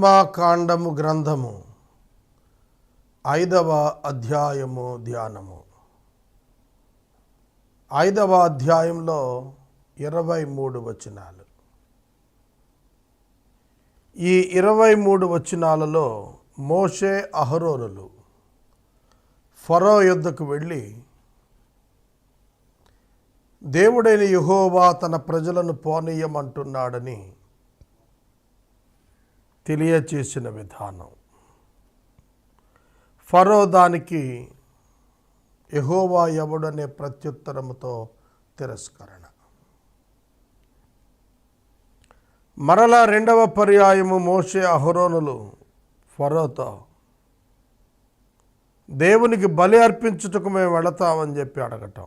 నిర్గమాకాండము గ్రంథము ఐదవ అధ్యాయము ధ్యానము. ఐదవ అధ్యాయంలో ఇరవై మూడు వచనాలు. ఈ ఇరవై మూడు వచనాలలో మోషే అహరోరులు ఫరో యుద్ధకు వెళ్ళి దేవుడైన యుహోవా తన ప్రజలను పోనీయమంటున్నాడని తెలియచేసిన విధానం. ఫరో దానికి ఎహోవా ఎవడనే ప్రత్యుత్తరముతో తిరస్కరణ. మరలా రెండవ పర్యాయము మోషే అహరోనులు ఫరోతో దేవునికి బలి అర్పించుటకు మేము వెళతామని చెప్పి అడగటం.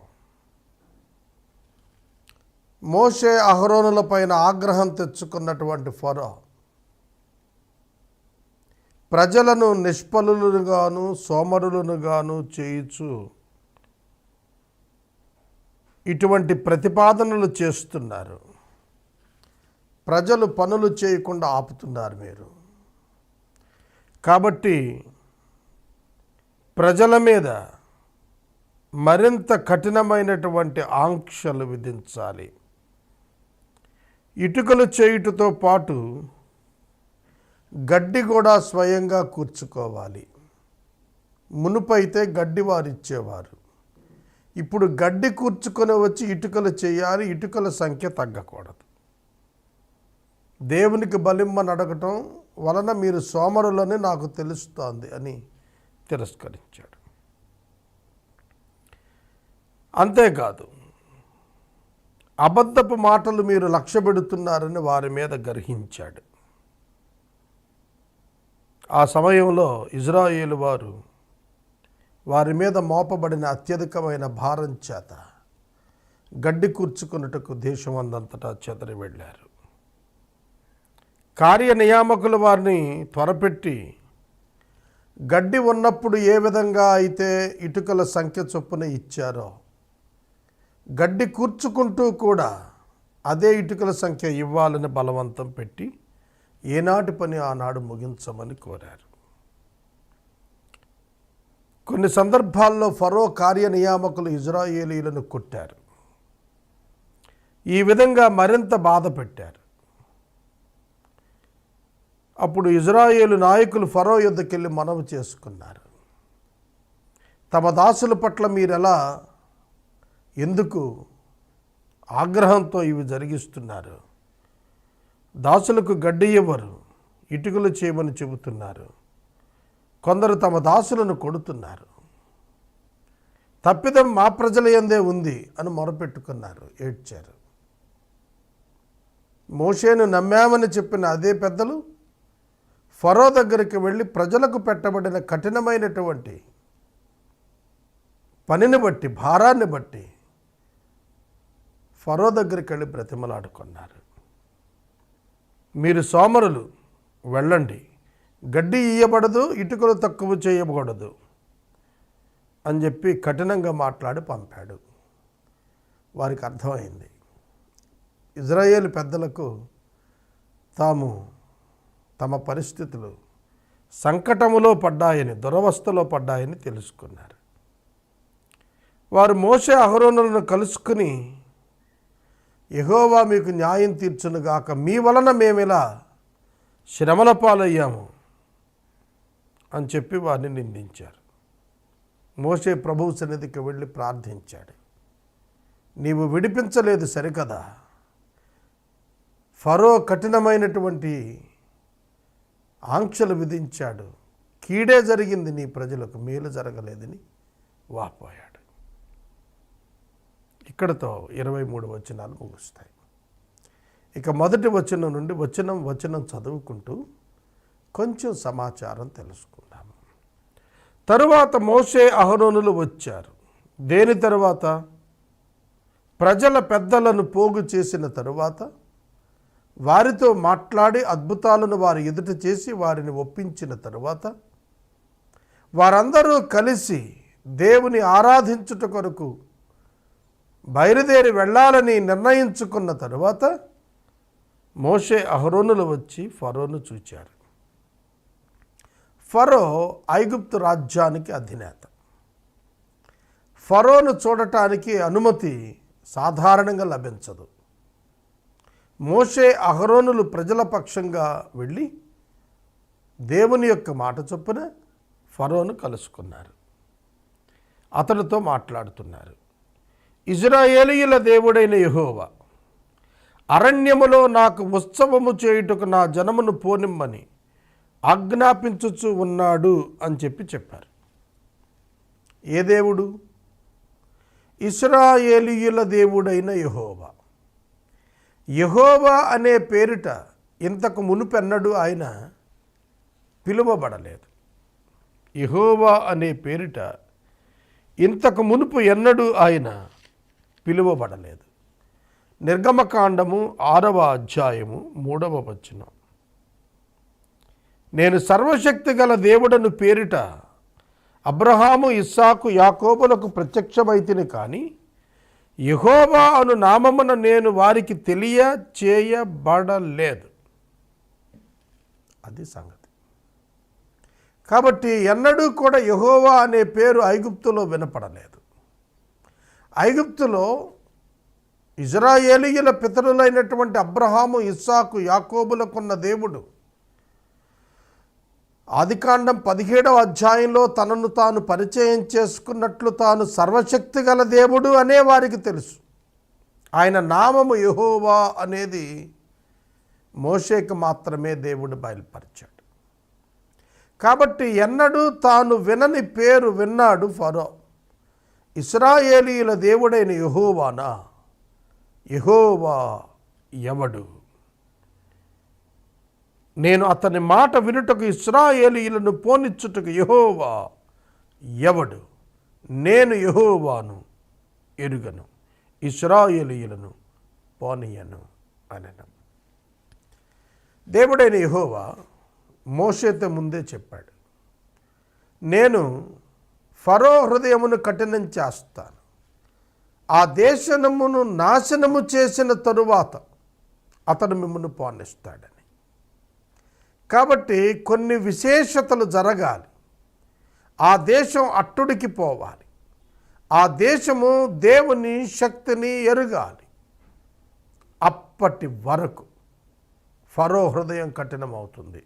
మోషే అహరోనుల పైన ఆగ్రహం తెచ్చుకున్నటువంటి ఫరో ప్రజలను నిష్ఫలులుగాను సోమరులుగాను చేయుచు ఇటువంటి ప్రతిపాదనలు చేస్తున్నారు. ప్రజలు పనులు చేయకుండా ఆపుతున్నారు మీరు. కాబట్టి ప్రజల మీద మరింత కఠినమైనటువంటి ఆంక్షలు విధించాలి. ఇటుకలు చేయుటతో పాటు గడ్డి కూడా స్వయంగా కూర్చుకోవాలి. మునుపైతే గడ్డి వారిచ్చేవారు. ఇప్పుడు గడ్డి కూర్చుకొని వచ్చి ఇటుకలు చేయాలి ఇటుకల సంఖ్య తగ్గకూడదు. దేవునికి బలిమ్మని అడగటం వలన మీరు సోమరులని నాకు తెలుస్తోంది అని తిరస్కరించాడు. అంతేకాదు అబద్ధపు మాటలు మీరు లక్ష్య పెడుతున్నారని వారి మీద గర్హించాడు. ఆ సమయంలో ఇజ్రాయేలు వారు వారి మీద మోపబడిన అత్యధికమైన భారం చేత గడ్డి కూర్చుకున్నట్టుకు దేశం అందంతటా చెదరి వెళ్ళారు. కార్యనియామకులు వారిని త్వరపెట్టి గడ్డి ఉన్నప్పుడు ఏ విధంగా అయితే ఇటుకల సంఖ్య చొప్పున ఇచ్చారో గడ్డి కూర్చుకుంటూ కూడా అదే ఇటుకల సంఖ్య ఇవ్వాలని బలవంతం పెట్టి ఏనాటి పని ఆనాడు ముగించమని కోరారు. కొన్ని సందర్భాల్లో ఫరో కార్యనియామకులు ఇజ్రాయేలీలను కొట్టారు. ఈ విధంగా మరింత బాధ పెట్టారు. అప్పుడు ఇజ్రాయేలు నాయకులు ఫరో యుద్ధకెళ్ళి మనవి చేసుకున్నారు. తమ దాసుల పట్ల మీరెలా ఎందుకు ఆగ్రహంతో ఇవి జరిగిస్తున్నారు? దాసులకు గడ్డి ఇవ్వరు ఇటుకలు చేయమని చెబుతున్నారు. కొందరు తమ దాసులను కొడుతున్నారు. తప్పిదం మా ప్రజల ఎందే ఉంది అని మొరపెట్టుకున్నారు ఏడ్చారు. మోషేను నమ్మామని చెప్పిన అదే పెద్దలు ఫరో దగ్గరికి వెళ్ళి ప్రజలకు పెట్టబడిన కఠినమైనటువంటి పనిని బట్టి భారాన్ని బట్టి ఫరో దగ్గరికి వెళ్ళి బ్రతిమలాడుకున్నారు. మీరు సోమరులు వెళ్ళండి. గడ్డి ఇయ్యబడదు ఇటుకలు తక్కువ చేయకూడదు అని చెప్పి కఠినంగా మాట్లాడి పంపాడు. వారికి అర్థమైంది. ఇజ్రాయేల్ పెద్దలకు తాము తమ పరిస్థితులు సంకటములో పడ్డాయని దురవస్థలో పడ్డాయని తెలుసుకున్నారు. వారు మోసే అహరోనులను కలుసుకుని యహోవా మీకు న్యాయం తీర్చునుగాక మీ వలన మేమిలా శ్రమల పాలయ్యాము అని చెప్పి వారిని నిందించారు. మోసే ప్రభువు సన్నిధికి వెళ్ళి ప్రార్థించాడు. నీవు విడిపించలేదు సరికదా? ఫరో కఠినమైనటువంటి ఆంక్షలు విధించాడు. కీడే జరిగింది నీ ప్రజలకు మేలు జరగలేదని వాపోయాడు. ఇక్కడతో ఇరవై మూడు వచనాలు ముగుస్తాయి. ఇక మొదటి వచనం నుండి వచనం వచనం చదువుకుంటూ కొంచెం సమాచారం తెలుసుకుందాం. తరువాత మోసే అహరోనులు వచ్చారు. దేని తరువాత? ప్రజల పెద్దలను పోగు చేసిన తరువాత వారితో మాట్లాడి అద్భుతాలను వారి ఎదుట చేసి వారిని ఒప్పించిన తరువాత వారందరూ కలిసి దేవుని ఆరాధించుట కొరకు బయలుదేరి వెళ్ళాలని నిర్ణయించుకున్న తరువాత మోషే అహరోనులు వచ్చి ఫరోను చూచారు. ఫరో ఐగుప్తు రాజ్యానికి అధినేత. ఫరోను చూడటానికి అనుమతి సాధారణంగా లభించదు. మోషే అహరోనులు ప్రజల పక్షంగా వెళ్ళి దేవుని యొక్క మాట చొప్పున ఫరోను కలుసుకున్నారు. అతనితో మాట్లాడుతున్నారు. ఇజ్రాయేలీయుల దేవుడైన యహోవా అరణ్యములో నాకు ఉత్సవము చేయుటకు నా జనమును పోనిమ్మని ఆజ్ఞాపించుచు ఉన్నాడు అని చెప్పి చెప్పారు. ఏ దేవుడు? ఇస్రాయేలీయుల దేవుడైన యహోవా. యహోవా అనే పేరిట ఇంతకు మునుపెన్నడు ఆయన పిలువబడలేదు. యహోవా అనే పేరిట ఇంతకు మునుపు ఎన్నడూ ఆయన పిలువబడలేదు. నిర్గమకాండము ఆరవ అధ్యాయము మూడవ వచనం. నేను సర్వశక్తి గల దేవుడను పేరిట అబ్రహాము ఇస్సాకు యాకోబులకు ప్రత్యక్షమైతిని కానీ యహోవా అను నామమున నేను వారికి తెలియ చేయబడలేదు. అది సంగతి. కాబట్టి ఎన్నడూ కూడా యహోవా అనే పేరు ఐగుప్తులో వినపడలేదు. ఐగుప్తులో ఇజ్రాయేలీయుల పితరులైనటువంటి అబ్రహాము ఇస్సాకు యాకోబులకున్న దేవుడు ఆదికాండం పదిహేడవ అధ్యాయంలో తనను తాను పరిచయం చేసుకున్నట్లు తాను సర్వశక్తి గల దేవుడు అనే వారికి తెలుసు. ఆయన నామము యహోవా అనేది మోషేకు మాత్రమే దేవుడు బయలుపరిచాడు. కాబట్టి ఎన్నడూ తాను వినని పేరు విన్నాడు ఫరో. ఇస్రాయేలీయుల దేవుడైన యహోవానా యహోవా ఎవడు? నేను అతని మాట వినుటకు ఇస్రాయేలీయులను పోనిచ్చుటకు యహోవా ఎవడు? నేను యహోవాను ఎరుగను ఇస్రాయేలీలను పోనీయను అనను. దేవుడైన యహోవా మోషేతో ముందే చెప్పాడు నేను ఫరో హృదయమును కఠినం చేస్తాను. ఆ దేశనమును నాశనము చేసిన తరువాత అతను మిమ్మల్ని పాలిస్తాడని కాబట్టి కొన్ని విశేషతలు జరగాలి. ఆ దేశం అట్టుడికి పోవాలి. ఆ దేశము దేవుని శక్తిని ఎరగాలి. అప్పటి వరకు ఫరో హృదయం కఠినమవుతుంది.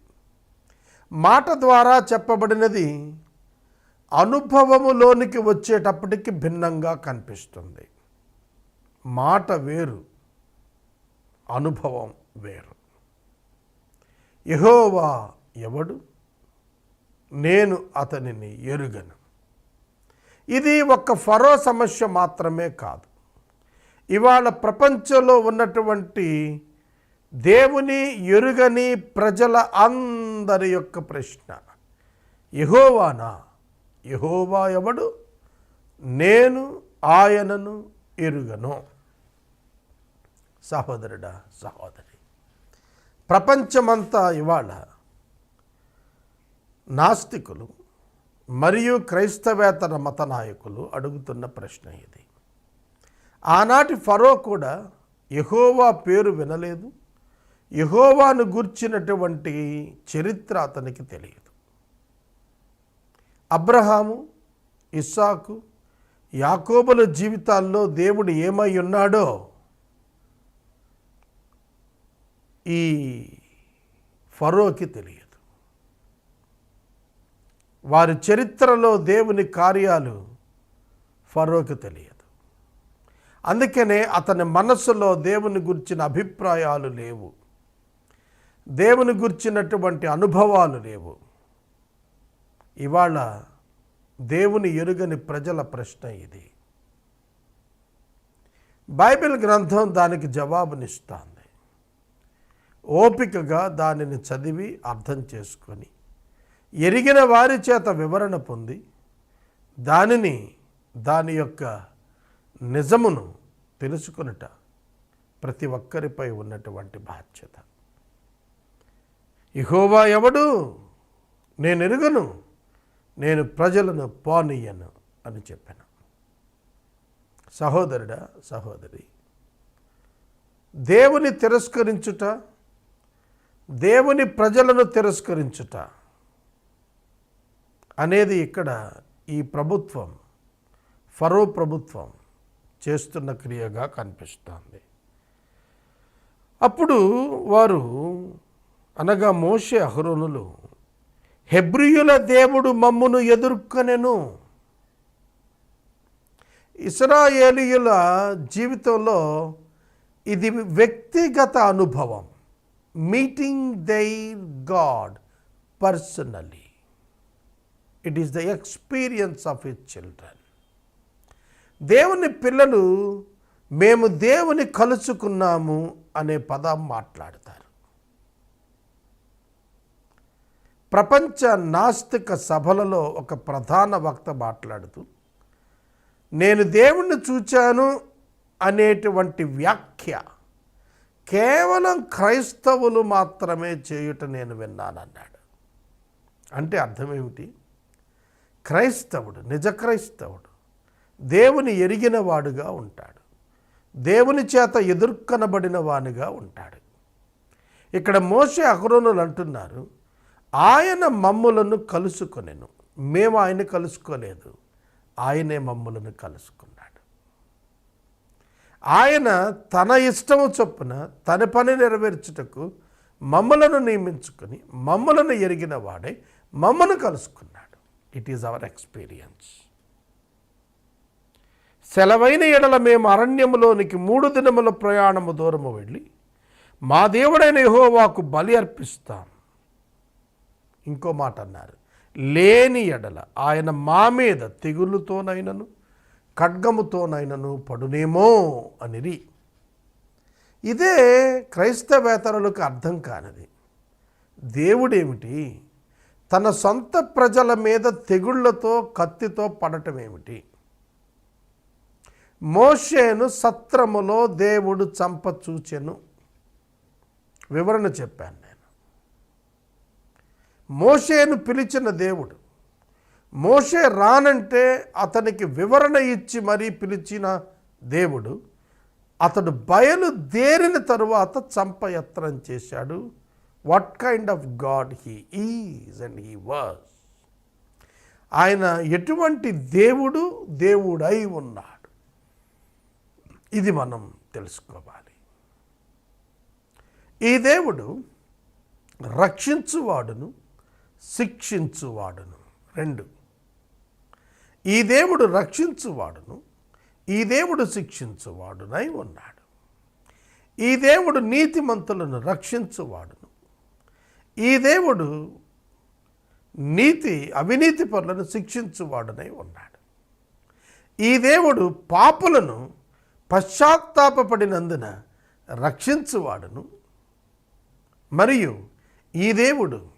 మాట ద్వారా చెప్పబడినది అనుభవములోనికి వచ్చేటప్పటికి భిన్నంగా కనిపిస్తుంది. మాట వేరు అనుభవం వేరు. యహోవా ఎవడు? నేను అతనిని ఎరుగను. ఇది ఒక ఫరో సమస్య మాత్రమే కాదు. ఇవాళ ప్రపంచంలో ఉన్నటువంటి దేవుని ఎరుగని ప్రజల అందరి యొక్క ప్రశ్న యహోవానా? యహోవా ఎవడు? నేను ఆయనను ఎరుగను. సహోదరుడా సహోదరి ప్రపంచమంతా ఇవాళ నాస్తికులు మరియు క్రైస్తవేతర మత నాయకులు అడుగుతున్న ప్రశ్న ఇది. ఆనాటి ఫరో కూడా యహోవా పేరు వినలేదు. యహోవాను గూర్చినటువంటి చరిత్ర అతనికి తెలియదు. అబ్రహాము ఇస్సాకు యాకోబుల జీవితాల్లో దేవుడు ఏమై ఉన్నాడో ఈ ఫరోకి తెలియదు. వారి చరిత్రలో దేవుని కార్యాలు ఫరోకి తెలియదు. అందుకనే అతని మనస్సులో దేవుని గుర్చిన అభిప్రాయాలు లేవు. దేవుని గుర్చినటువంటి అనుభవాలు లేవు. ఇవాళ దేవుని ఎరుగని ప్రజల ప్రశ్న ఇది. బైబిల్ గ్రంథం దానికి జవాబునిస్తుంది. ఓపికగా దానిని చదివి అర్థం చేసుకొని ఎరిగిన వారి చేత వివరణ పొంది దానిని దాని యొక్క నిజమును తెలుసుకొనుట ప్రతి ఒక్కరిపై ఉన్నటువంటి బాధ్యత. ఇహోవా ఎవడు? నేను ఎరుగను. నేను ప్రజలను పోనీయను అని చెప్పాను. సహోదరుడా సహోదరి దేవుని తిరస్కరించుట దేవుని ప్రజలను తిరస్కరించుట అనేది ఇక్కడ ఈ ప్రభుత్వం ఫరో ప్రభుత్వం చేస్తున్న క్రియగా కనిపిస్తోంది. అప్పుడు వారు అనగా మోషే అహరోనులు హెబ్రియుల దేవుడు మమ్మును ఎదుర్కొనెను. ఇస్రాయేలీయుల జీవితంలో ఇది వ్యక్తిగత అనుభవం. Meeting their God personally it is the experience of it children దేవుని పిల్లలు మేము దేవుని కలుసుకున్నాము అనే పదం మాట్లాడతారు. ప్రపంచ నాస్తిక సభలలో ఒక ప్రధాన వక్త మాట్లాడుతూ నేను దేవుణ్ణి చూచాను అనేటువంటి వ్యాఖ్య కేవలం క్రైస్తవులు మాత్రమే చేయుట నేను విన్నానన్నాడు. అంటే అర్థం ఏమిటి క్రైస్తవుడు నిజ క్రైస్తవుడు దేవుని ఎరిగిన వాడుగా ఉంటాడు. దేవుని చేత ఎదుర్కొనబడిన వానిగా ఉంటాడు. ఇక్కడ మోసే అహరోనులు అంటున్నారు ఆయన మమ్ములను కలుసుకొనెను. మేము ఆయన కలుసుకోలేదు. ఆయనే మమ్ములను కలుసుకున్నాడు. ఆయన తన ఇష్టము చొప్పున తన పని నెరవేర్చుటకు మమ్మలను నియమించుకొని మమ్మలను ఎరిగిన వాడే మమ్మను కలుసుకున్నాడు. ఇట్ ఈజ్ అవర్ ఎక్స్పీరియన్స్ సెలవైన ఎడల మేము అరణ్యములోనికి మూడు దినముల ప్రయాణము దూరము వెళ్ళి మా దేవుడైన యహోవాకు బలి అర్పిస్తాం ఇంకో మాట అన్నారు. లేని ఎడల ఆయన మా మీద తెగుళ్ళతోనైనను ఖడ్గముతోనైనను పడునేమో అనిరి. ఇదే క్రైస్తవేతరులకు అర్థం కానిది. దేవుడేమిటి? తన సొంత ప్రజల మీద తెగుళ్ళతో కత్తితో పడటం ఏమిటి మోషేను సత్రములో దేవుడు చంప చూచెను. వివరణ చెప్పాను మోషేను పిలిచిన దేవుడు. మోషే రానంటే అతనికి వివరణ ఇచ్చి మరీ పిలిచిన దేవుడు. అతడు బయలుదేరిన తరువాత చంపయత్నం చేశాడు. What kind of God he is and he was ఆయన ఎటువంటి దేవుడు దేవుడై ఉన్నాడు. ఇది మనం తెలుసుకోవాలి. ఈ దేవుడు రక్షించువాడును. శిక్షించువాడును. రెండు. ఈ దేవుడు రక్షించువాడును ఈ దేవుడు శిక్షించువాడునై ఉన్నాడు. ఈ దేవుడు నీతిమంతులను రక్షించువాడును ఈ దేవుడు నీతి అవినీతి పనులను శిక్షించువాడునై ఉన్నాడు. ఈ దేవుడు పాపులను పశ్చాత్తాపడినందున రక్షించువాడును. మరియు ఈ దేవుడు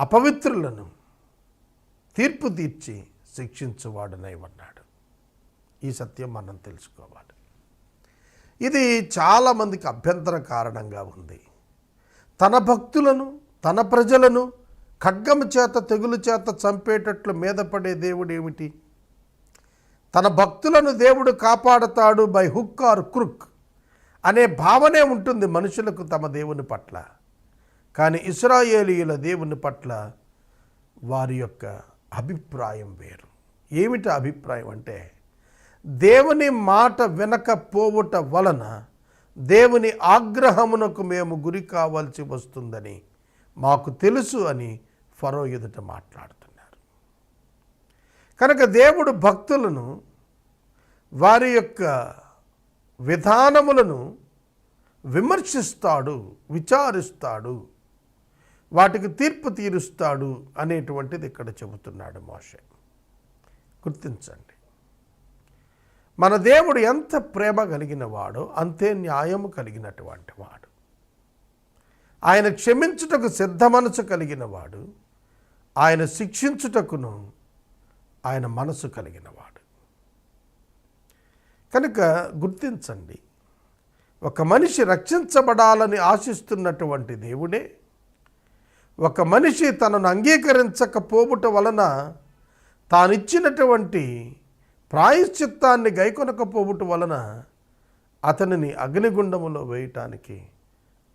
అపవిత్రులను తీర్పు తీర్చి శిక్షించువాడునై ఉన్నాడు ఈ సత్యం మనం తెలుసుకోవాలి. ఇది చాలామందికి అభ్యంతర కారణంగా ఉంది. తన భక్తులను తన ప్రజలను ఖడ్గము చేత తెగులు చేత చంపేటట్లు మీద పడే దేవుడు ఏమిటి? తన భక్తులను దేవుడు కాపాడతాడు బై హుక్ ఆర్ క్రుక్ అనే భావనే ఉంటుంది మనుషులకు తమ దేవుని పట్ల. కానీ ఇస్రాయేలీయుల దేవుని పట్ల వారి యొక్క అభిప్రాయం వేరు. ఏమిటి అభిప్రాయం అంటే దేవుని మాట వినకపోవుట వలన దేవుని ఆగ్రహమునకు మేము గురి కావాల్సి వస్తుందని మాకు తెలుసు అని ఫరో ఎదుట మాట్లాడుతున్నారు. కనుక దేవుడు భక్తులను వారి యొక్క విధానములను విమర్శిస్తాడు విచారిస్తాడు వాటికి తీర్పు తీరుస్తాడు అనేటువంటిది ఇక్కడ చెబుతున్నాడు మోషే. గుర్తించండి. మన దేవుడు ఎంత ప్రేమ కలిగిన వాడో అంతే న్యాయము కలిగినటువంటి వాడు. ఆయన క్షమించుటకు సిద్ధ మనసు కలిగిన వాడు ఆయన శిక్షించుటకును ఆయన మనసు కలిగిన వాడు కనుక గుర్తించండి. ఒక మనిషి రక్షించబడాలని ఆశిస్తున్నటువంటి దేవుడే ఒక మనిషి తనను అంగీకరించకపోవుట వలన తానిచ్చినటువంటి ప్రాయశ్చిత్తాన్ని గైకొనకపోవుట వలన అతనిని అగ్నిగుండములో వేయటానికి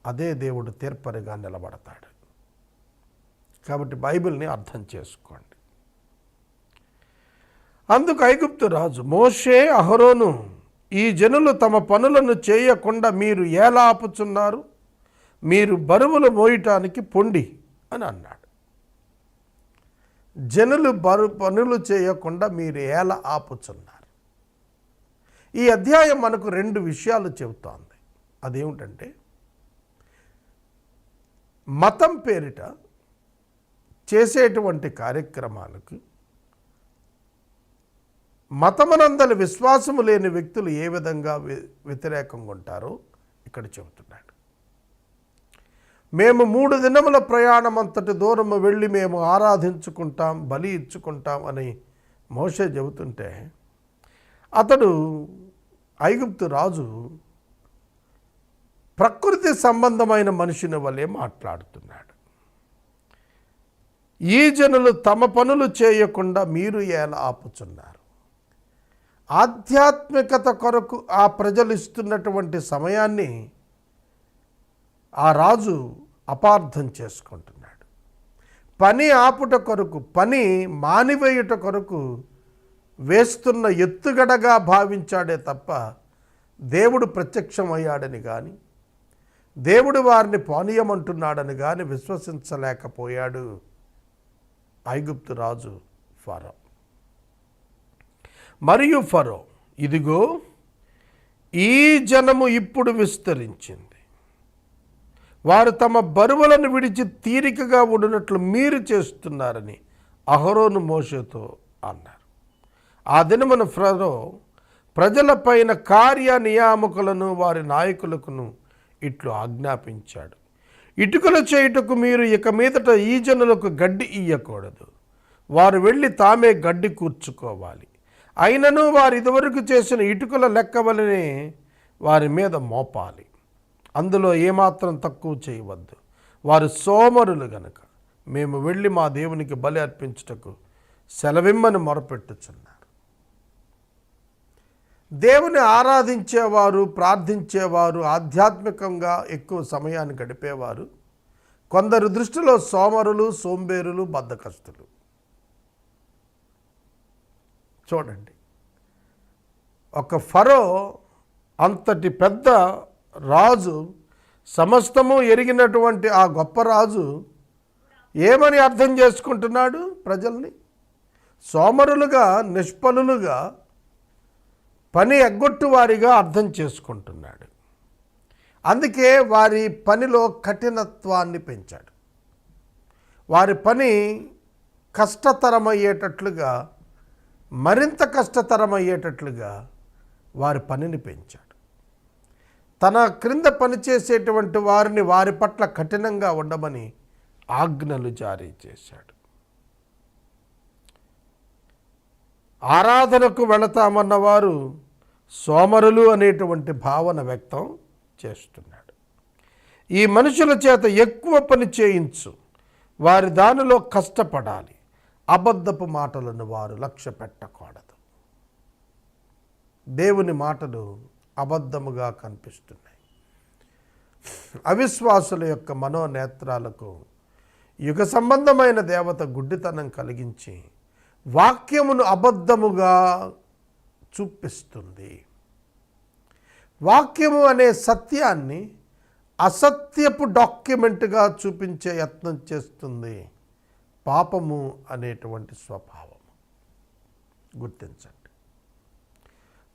అదే దేవుడు తీర్పరిగా నిలబడతాడు. కాబట్టి బైబిల్ని అర్థం చేసుకోండి. అందుకు ఐగుప్తు రాజు మోషే అహరోను ఈ జనులు తమ పనులను చేయకుండా మీరు ఎలా ఆపుచున్నారు మీరు బరువులు మోయటానికి పొండి. అని అన్నాడు. జనులు బరు పనులు చేయకుండా మీరు ఎలా ఆపుచున్నారు. ఈ అధ్యాయం మనకు రెండు విషయాలు చెబుతోంది. అదేమిటంటే మతం పేరిట చేసేటువంటి కార్యక్రమాలకు మతమనందలి విశ్వాసము లేని వ్యక్తులు ఏ విధంగా వ్యతిరేకంగా ఉంటారో ఇక్కడ చెబుతున్నాడు. మేము మూడు దినముల ప్రయాణం అంతటి దూరము వెళ్ళి మేము ఆరాధించుకుంటాం బలి ఇచ్చుకుంటాం అని మోషే చెబుతుంటే అతడు ఐగుప్తు రాజు ప్రకృతి సంబంధమైన మనిషిని వలె మాట్లాడుతున్నాడు. ఈ జనులు తమ పనులు చేయకుండా మీరు ఎలా ఆపుచున్నారు? ఆధ్యాత్మికత కొరకు ఆ ప్రజలు ఇస్తున్నటువంటి సమయాన్ని ఆ రాజు అపార్థం చేసుకుంటున్నాడు. పని ఆపుట కొరకు పని మానివేయుట కొరకు వేస్తున్న ఎత్తుగడగా భావించాడే తప్ప దేవుడు ప్రత్యక్షమయ్యాడని కానీ దేవుడు వారిని పానీయమంటున్నాడని కానీ విశ్వసించలేకపోయాడు ఐగుప్తు రాజు ఫరో. మరియు ఫరో ఇదిగో ఈ జనము ఇప్పుడు విస్తరించింది. వారు తమ బరువులను విడిచి తీరికగా ఉండినట్లు మీరు చేస్తున్నారని అహరోను మోషతో అన్నారు. ఆ దినమున ఫ్రో ప్రజలపైన కార్య నియామకులను వారి నాయకులకును ఇట్లు ఆజ్ఞాపించాడు. ఇటుకలు చేయుటకు మీరు ఇక మీదట ఈ జనులకు గడ్డి ఇయ్యకూడదు. వారు వెళ్ళి తామే గడ్డి కూర్చుకోవాలి. అయినను వారు ఇదివరకు చేసిన ఇటుకల లెక్క వలనే వారి మీద మోపాలి. అందులో ఏమాత్రం తక్కువ చేయవద్దు. వారు సోమరులు గనుక మేము వెళ్ళి మా దేవునికి బలి అర్పించుటకు సెలవిమ్మని మొరపెట్టుచున్నారు. దేవుని ఆరాధించేవారు ప్రార్థించేవారు ఆధ్యాత్మికంగా ఎక్కువ సమయాన్ని గడిపేవారు కొందరు దృష్టిలో సోమరులు సోంబేరులు బద్ధకస్తులు. చూడండి. ఒక ఫరో అంతటి పెద్ద రాజు సమస్తము ఎరిగినటువంటి ఆ గొప్ప రాజు ఏమని అర్థం చేసుకుంటున్నాడు ప్రజల్ని? సోమరులుగా నిష్ఫలులుగా పని ఎగ్గొట్టు వారిగా అర్థం చేసుకుంటున్నాడు. అందుకే వారి పనిలో కఠినత్వాన్ని పెంచాడు. వారి పని కష్టతరమయ్యేటట్లుగా మరింత కష్టతరమయ్యేటట్లుగా వారి పనిని పెంచాడు. తన క్రింద పనిచేసేటువంటి వారిని వారి పట్ల కఠినంగా ఉండమని ఆజ్ఞలు జారీ చేశాడు. ఆరాధనకు వెళతామన్న వారు సోమరులు అనేటువంటి భావన వ్యక్తం చేస్తున్నాడు. ఈ మనుషుల చేత ఎక్కువ పని చేయించు వారి దానిలో కష్టపడాలి అబద్ధపు మాటలను వారు లక్ష్య పెట్టకూడదు దేవుని మాటలు అబద్ధముగా కనిపిస్తున్నాయి. అవిశ్వాసుల యొక్క మనోనేత్రాలకు యుగ సంబంధమైన దేవత గుడ్డితనం కలిగించి వాక్యమును అబద్ధముగా చూపిస్తుంది. వాక్యము అనే సత్యాన్ని అసత్యపు డాక్యుమెంట్గా చూపించే యత్నం చేస్తుంది పాపము అనేటువంటి స్వభావం గుర్తించండి.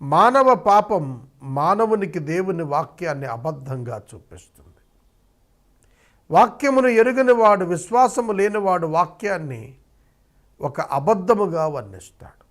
మానవ పాపం మానవునికి దేవుని వాక్యాన్ని అబద్ధంగా చూపిస్తుంది. వాక్యమును ఎరుగని వాడు విశ్వాసము లేనివాడు వాక్యాన్ని ఒక అబద్ధముగా వర్ణిస్తాడు.